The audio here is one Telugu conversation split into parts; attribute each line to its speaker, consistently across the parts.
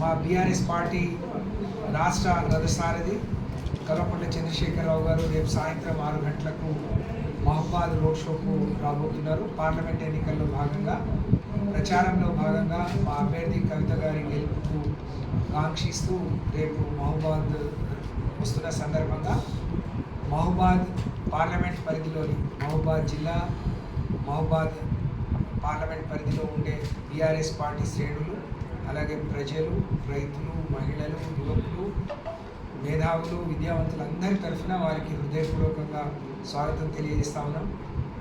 Speaker 1: మా బీఆర్ఎస్ పార్టీ రాష్ట్ర రథసారథి కల్వకుంట్ల చంద్రశేఖరరావు గారు రేపు సాయంత్రం ఆరు గంటలకు మహబాద్ రోడ్ షోకు రాబోతున్నారు. పార్లమెంట్ ఎన్నికల్లో భాగంగా ప్రచారంలో భాగంగా మా అభ్యర్థి కవిత గారి గెలుపుకు కాంక్షిస్తూ రేపు మహబాద్ వస్తున్న సందర్భంగా మహబాద్ పార్లమెంట్ పరిధిలోని మహబాద్ జిల్లా మహబాద్ పార్లమెంట్ పరిధిలో ఉండే బీఆర్ఎస్ పార్టీ శ్రేణులు అలాగే ప్రజలు రైతులు మహిళలు యువకులు మేధావులు విద్యావంతులు అందరి తరఫున వారికి హృదయపూర్వకంగా స్వాగతం తెలియజేస్తా ఉన్నాం.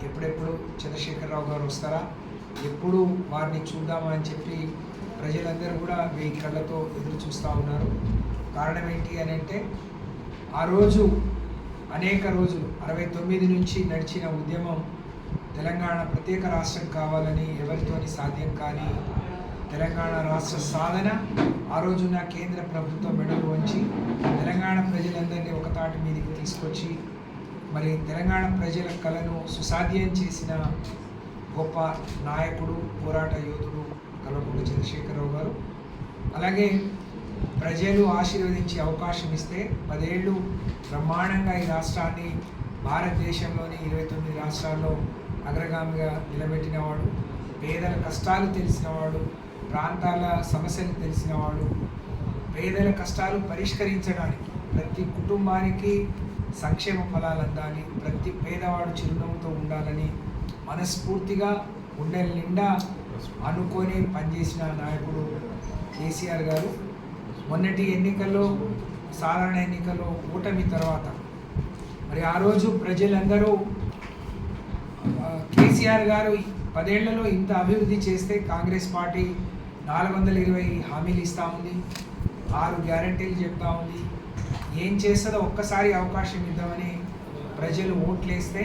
Speaker 1: ఎప్పుడెప్పుడు చంద్రశేఖరరావు గారు వస్తారా? ఎప్పుడు వారిని చూద్దామా అని చెప్పి ప్రజలందరూ కూడా వెయ్యి కళ్ళతో ఎదురు చూస్తూ ఉన్నారు. కారణం ఏంటి అని అంటే ఆ రోజు అనేక రోజులు అరవై తొమ్మిది నుంచి నడిచిన ఉద్యమం తెలంగాణ ప్రత్యేక రాష్ట్రం కావాలని ఎవరితోని సాధ్యం కానీ తెలంగాణ రాష్ట్ర సాధన ఆ రోజున కేంద్ర ప్రభుత్వం మెడలు వంచి తెలంగాణ ప్రజలందరినీ ఒక తాటి మీదకి తీసుకొచ్చి మరి తెలంగాణ ప్రజల కళను సుసాధ్యం చేసిన గొప్ప నాయకుడు పోరాట యోధుడు కల్వకుంట్ల చంద్రశేఖరరావు గారు. అలాగే ప్రజలు ఆశీర్వదించే అవకాశం ఇస్తే పదేళ్ళు బ్రహ్మాండంగా ఈ రాష్ట్రాన్ని భారతదేశంలోని ఇరవై తొమ్మిది రాష్ట్రాల్లో అగ్రగామిగా నిలబెట్టినవాడు పేదల కష్టాలు తెలిసినవాడు ప్రాంతాల సమస్యలు తెలిసినవాడు పేదల కష్టాలు పరిష్కరించడానికి ప్రతి కుటుంబానికి సంక్షేమ ఫలాలు అందాలి ప్రతి పేదవాడు చిరునవ్వుతో ఉండాలని మనస్ఫూర్తిగా గుండెల నిండా అనుకొని పనిచేసిన నాయకుడు కేసీఆర్ గారు. మొన్నటి ఎన్నికల్లో సాధారణ ఎన్నికల్లో ఓటమి తర్వాత మరి ఆ రోజు ప్రజలందరూ కేసీఆర్ గారు పదేళ్ళలో ఇంత అభివృద్ధి చేస్తే కాంగ్రెస్ పార్టీ నాలుగు వందల ఇరవై హామీలు ఇస్తూ ఉంది. ఆరు గ్యారంటీలు చెప్తా ఉంది. ఏం చేస్తుందో ఒక్కసారి అవకాశం ఇద్దామని ప్రజలు ఓట్లేస్తే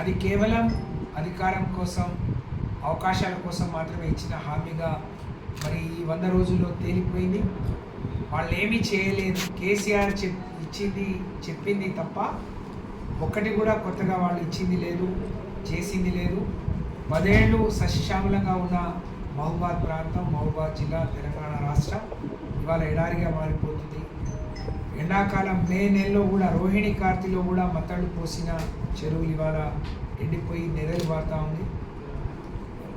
Speaker 1: అది కేవలం అధికారం కోసం అవకాశాల కోసం మాత్రమే ఇచ్చిన హామీగా మరి ఈ వంద రోజుల్లో తేలిపోయింది. వాళ్ళు ఏమీ చేయలేదు. కేసీఆర్ చెప్ ఇచ్చింది చెప్పింది తప్ప ఒక్కటి కూడా కొత్తగా వాళ్ళు ఇచ్చింది లేదు చేసింది లేదు. పదేళ్ళు సస్యశ్యామలంగా ఉన్న మహబాద్ ప్రాంతం మహబాద్ జిల్లా తెలంగాణ రాష్ట్రం ఇవాళ ఎడారిగా మారిపోతుంది. ఎండాకాలం మే నెలలో కూడా రోహిణి కార్తీలో కూడా మత్తడు పోసిన చెరువులు ఇవాళ ఎండిపోయి నెరలు పారుతూ ఉంది.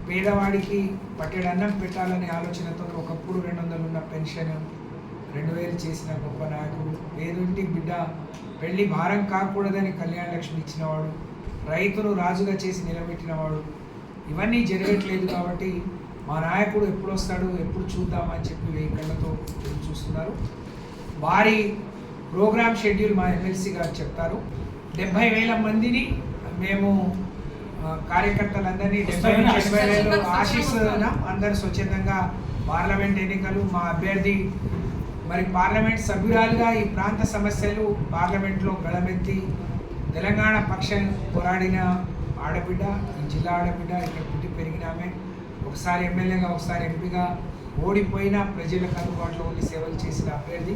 Speaker 1: పేదవాడికి పట్టెడు అన్నం పెట్టాలనే ఆలోచనతో ఒకప్పుడు రెండు వందలు ఉన్న పెన్షన్ రెండు వేలు చేసిన గొప్ప నాయకుడు. పేదింటి బిడ్డ పెళ్ళి భారం కాకూడదని కళ్యాణ లక్ష్మి ఇచ్చినవాడు. రైతును రాజుగా చేసి నిలబెట్టినవాడు. ఇవన్నీ జరగట్లేదు కాబట్టి మా నాయకుడు ఎప్పుడు వస్తాడు ఎప్పుడు చూద్దామని చెప్పి వెయ్యి కళ్ళతో చూస్తున్నారు. వారి ప్రోగ్రామ్ షెడ్యూల్ మా ఎమ్మెల్సీ గారు చెప్తారు. డెబ్బై వేల మందిని మేము కార్యకర్తలందరినీ డెబ్బై ఎనభై వేలు ఆశిస్తున్నాం. అందరు స్వచ్ఛందంగా పార్లమెంట్ ఎన్నికలు మా అభ్యర్థి మరి పార్లమెంట్ సభ్యురాలుగా ఈ ప్రాంత సమస్యలు పార్లమెంట్లో గళమెత్తి తెలంగాణ పక్షం పోరాడిన ఆడబిడ్డ ఈ జిల్లా ఆడబిడ్డ ఇక్కడ పుట్టి పెరిగిన ఆమె ఒకసారి ఎమ్మెల్యేగా ఒకసారి ఎంపీగా ఓడిపోయిన ప్రజలకు అందుబాటులో ఉండి సేవలు చేసిన అభ్యర్థి.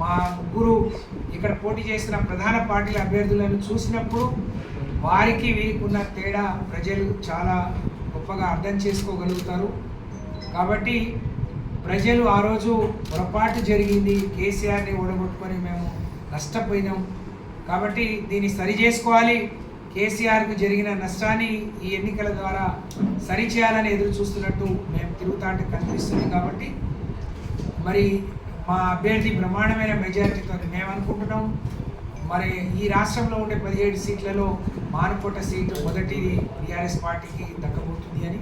Speaker 1: మా ముగ్గురు ఇక్కడ పోటీ చేసిన ప్రధాన పార్టీల అభ్యర్థులను చూసినప్పుడు వారికి వీరికి ఉన్న తేడా ప్రజలు చాలా గొప్పగా అర్థం చేసుకోగలుగుతారు. కాబట్టి ప్రజలు ఆ రోజు పొరపాటు జరిగింది కేసీఆర్ని ఓడగొట్టుకొని మేము నష్టపోయినాం. కాబట్టి దీన్ని సరి చేసుకోవాలి. కేసీఆర్కు జరిగిన నష్టాన్ని ఈ ఎన్నికల ద్వారా సరిచేయాలని ఎదురు చూస్తున్నట్టు మేము తిరుగుతాంటే కనిపిస్తుంది కాబట్టి మరి మా అభ్యర్థి బ్రహ్మాండమైన మెజారిటీతో మేము అనుకుంటున్నాం. మరి ఈ రాష్ట్రంలో ఉండే పదిహేడు సీట్లలో మానుకోట సీటు మొదటిది టీఆర్ఎస్ పార్టీకి దక్కబోతుంది అని.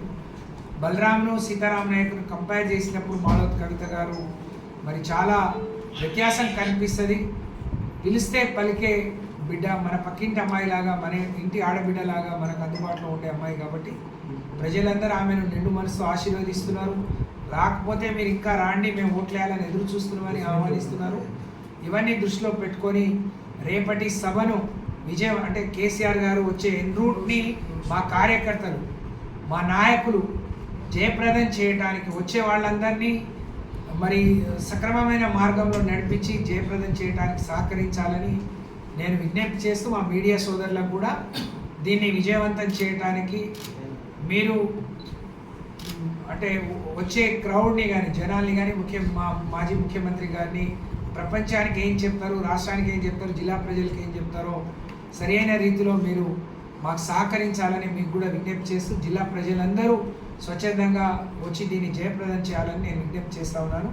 Speaker 1: బలరామును సీతారాం నాయకును కంపేర్ చేసినప్పుడు మాలోత్ కవిత గారు మరి చాలా వ్యత్యాసం కనిపిస్తుంది. పిలిస్తే పలికే బిడ్డ మన పక్కింటి అమ్మాయిలాగా మన ఇంటి ఆడబిడ్డలాగా మనకు అందుబాటులో ఉండే అమ్మాయి కాబట్టి ప్రజలందరూ ఆమెను నిండు మనసు ఆశీర్వదిస్తున్నారు. రాకపోతే మీరు ఇంకా రాండి మేము ఓట్లేయాలని ఎదురు చూస్తున్నామని ఆహ్వానిస్తున్నారు. ఇవన్నీ దృష్టిలో పెట్టుకొని రేపటి సభను విజయం అంటే కేసీఆర్ గారు వచ్చే ఎన్రూట్ని మా కార్యకర్తలు మా నాయకులు జయప్రదం చేయడానికి వచ్చే వాళ్ళందరినీ మరి సక్రమమైన మార్గంలో నడిపించి జయప్రదం చేయడానికి సహకరించాలని నేను విజ్ఞప్తి చేస్తూ మా మీడియా సోదరులకు కూడా దీన్ని విజయవంతం చేయడానికి మీరు అంటే వచ్చే క్రౌడ్ని కానీ జనాల్ని కానీ ముఖ్య మా మాజీ ముఖ్యమంత్రి గారిని ప్రపంచానికి ఏం చెప్తారు రాష్ట్రానికి ఏం చెప్తారు జిల్లా ప్రజలకు ఏం చెప్తారో సరైన రీతిలో మీరు మాకు సహకరించాలని మీకు కూడా విజ్ఞప్తి చేస్తూ జిల్లా ప్రజలందరూ స్వచ్ఛందంగా వచ్చి దీన్ని జయప్రదం చేయాలని నేను విజ్ఞప్తి చేస్తా ఉన్నాను.